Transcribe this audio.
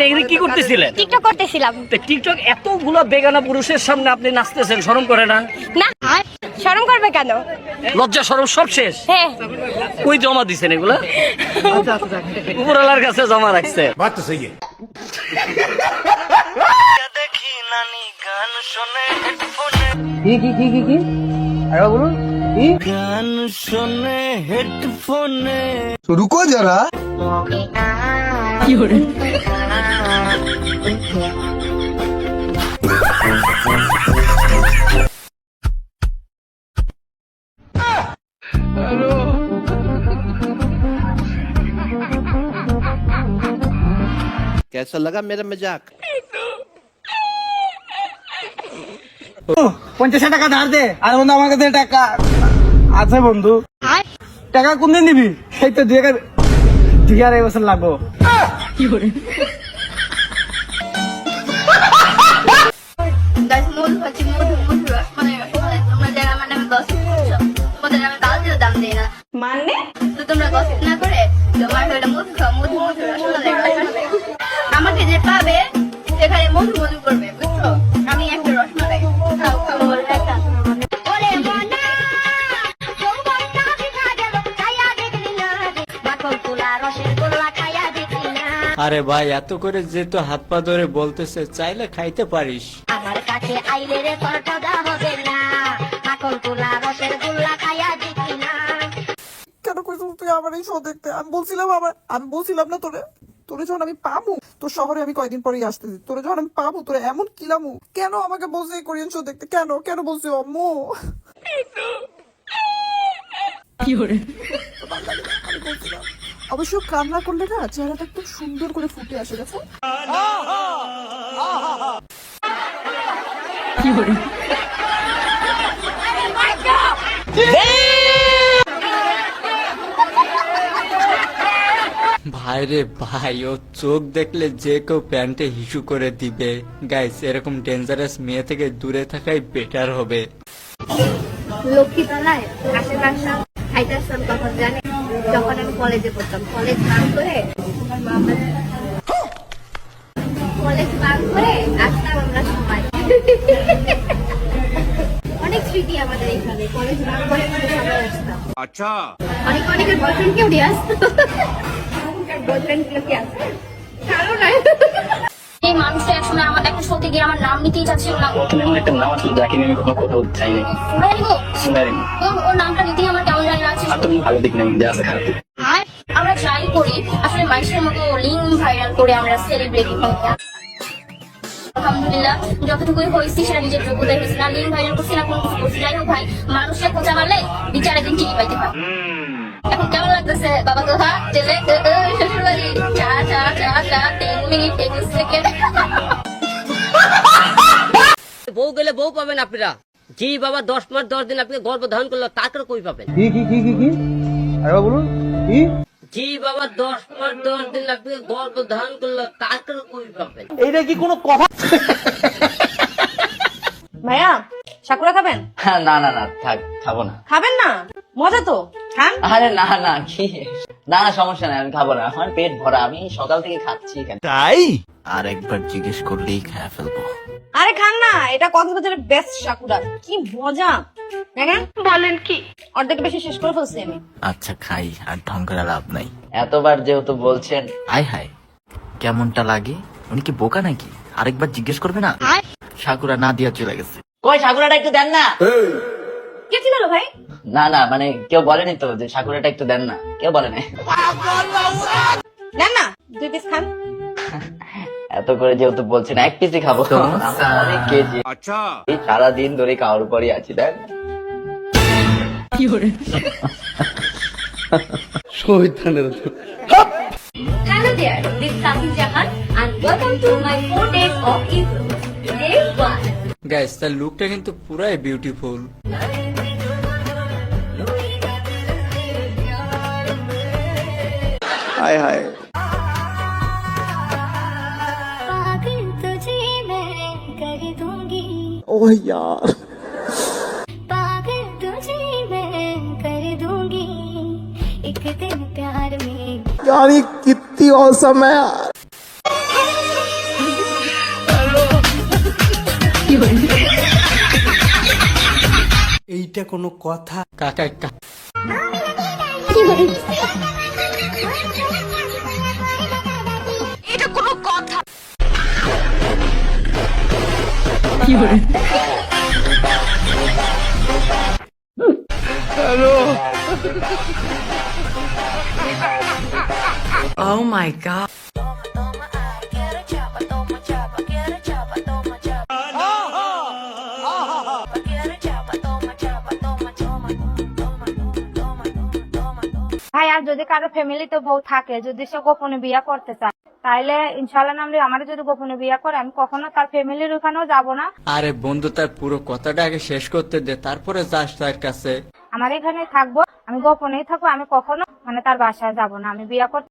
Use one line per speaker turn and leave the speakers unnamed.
আপনি কি করতেছিলেন?
টিকটক করতেছিলাম।
তো টিকটক এতগুলো বেগানা পুরুষের সামনে আপনি নাচতেছেন শরম করে না?
না শরম করবে কেন?
লজ্জা শরম সব শেষ?
হ্যাঁ।
কই জমা দিছেন এগুলো? উপরওয়ালার কাছে জমা রাখছে।
দেখি নানি গান শুনে
হেডফোনে কি কি কি? কি কি বলুন গান
শুনে হেডফোনে রুকো যারা
कैसा लगा मेरा मजाक
পঞ্চাশ টাকা ধার দে আর বন্ধু আমার কাছে টাকা আছে বন্ধু টাকা কোন দিন দিবি সেই তো দুই হাজার দুই আড়াই বছর লাগবো
মানে আমি দশ তোমাদের আমি কালকেও দাম দিই না।
মানে?
তো তোমরা গসিপ না করে তোমার হলো মধু খাও মধু মধু রসমালাই রসমালাই আমাকে যে পাবে সেখানে মধু মধু করবে।
আরে ভাই এত করে যেহেতু হাত পা ধরে বলতেছে চাইলে খাইতে পারিস।
আমার কাছে আইলে রে তোর ঠগা হবে না। মাখন তুলা রসের গোল্লা খাইয়া দেখলি না।
কেন কইছিস তুই আমার এই শো দেখতে? আমি বলছিলাম আমার আমি বলছিলাম না তোরে। তোরে যখন আমি পাবো তোর শহরে আমি কয়দিন পরেই আসতেছি তোরে যখন আমি পাবো তোরে এমন কিলামু। কেন আমাকে বলছে কোরিয়ান শো দেখতে? কেন? কেন বলছি অম্মু? আমি বলছিলাম। অবশ্য কান্না করলে না চেহারাটা একটু সুন্দর করে ফুটে আসে দেখো।
ভাই রে ভাই ও চোখ দেখলে যে কেউ প্যান্টে হিসু করে দিবে। গাইস এরকম ডেঞ্জারাস মেয়ে থেকে দূরে থাকাই বেটার হবে।
লক্ষ্মীতলায় আশেপাশে হাইটার কথা জানে। যখন আমি কলেজে পড়তাম। কলেজ না করে কলেজ পার করে আসতাম আমরা সবাই। অনেক স্মৃতি আমাদের এখানে। কলেজ না করে সবাই আসতাম।
আচ্ছা।
অনেক অনেকের বয়ফ্রেন্ড কেউ নিয়ে আসতো। বয়ফ্রেন্ডগুলো কি
আসতো। কারণ একসময় আমার একটা সত্যি গিয়ে আমার নাম নিতেই চাচ্ছিল না।
তুমি এমন একটা নাম আসলে দেখিনি আমি কোনো কোথাও চাই নাই।
শুনে নিবো ওর নামটা নিতেই আমার কেমন জানি লাগছে।
আর তুমি ভালো দিক নাই যা আছে খারাপ
আমরা ট্রাই করি আসলে মানুষের মতো লিঙ্ক ভাইরাল করে আমরা সেলিব্রিটি হই আলহামদুলিল্লাহ যতটুকুই হয়েছি সেটা নিজের যোগ্যতায় হয়েছে। না লিঙ্ক ভাইরাল করছি না কোনো কিছু করছি। যাই হোক ভাই মানুষের খোঁজা মারলে বিচারে দিন চিনি পাইতে হয়। এখন কেমন লাগতেছে? বাবা তো হা জেলে চা চা চা চা তিন মিনিট একুশ সেকেন্ড
বউ পাবেন আপনারা। জি বাবা দশ মাস দশ দিন আপনি গর্ভ ধারণ করল তাকে কই পাবেন।
কি কি কি কি কি? আরে বলুন কি?
জি বাবা দশ মাস দশ দিন আপনি গর্ভ ধারণ করল তাকে কই পাবেন।
এইটা কি কোনো কথা?
ভাইয়া সাকুরা খাবেন?
না না না থাক খাব না।
খাবেন না? মজা তো। খান?
আরে না না কি? না না সমস্যা নাই আমি খাব না। আমার পেট ভরা আমি সকাল থেকে খাচ্ছি
তাই?
আর একবার জিজ্ঞেস করলেই খেয়ে ফেলব।
আরে খান না এটা কক্সবাজারের বেস্ট সাকুরা। কি মজা। দেখেন বলেন কি? অর্ধেক বেশি শেষ করে ফেলছি আমি।
আচ্ছা খাই আর ঢং করে লাভ নাই।
এতবার যেহেতু বলছেন।
আয় হায় কেমনটা লাগে? উনি কি বোকা নাকি? আরেকবার জিজ্ঞেস করবে না? সাকুরা না দিয়া চলে গেছে।
কই সাকুরাটা একটু দেন না।
কে ছিল ভাই?
না না মানে কেউ বলেনি তো যে সাকুরাটা একটু দেন না। কেউ বলে নাই।
নেন না দুই পিস খান।
এত করে যেহেতু বলছেন এক কেজি খাব। অনেক কেজি
আচ্ছা।
এই সারাদিন ধরে খাওয়ার পরই আছি দেখ।
কি
করে? তার লুকটা কিন্তু পুরাই বিউটিফুল
হায় হায়
हुआ यार यार ये कितनी औसम है यार
এইটা কোনো কথা
কাকা কি এক কা-
ভাই, আর যদি কারও ফ্যামিলিতে বউ থাকে, যদি সে গোপনে বিয়ে করতে চায় তাইলে ইনশাল্লাহ নামলে আমার যদি গোপনে বিয়া করে আমি কখনো তার ফ্যামিলির ওখানেও যাব না।
আরে বন্ধু তার পুরো কথাটা আগে শেষ করতে দে তারপরে যাস তার কাছে।
আমার এখানে থাকব আমি গোপনেই থাকব আমি কখনো মানে তার বাসায় যাব না আমি বিয়া করতে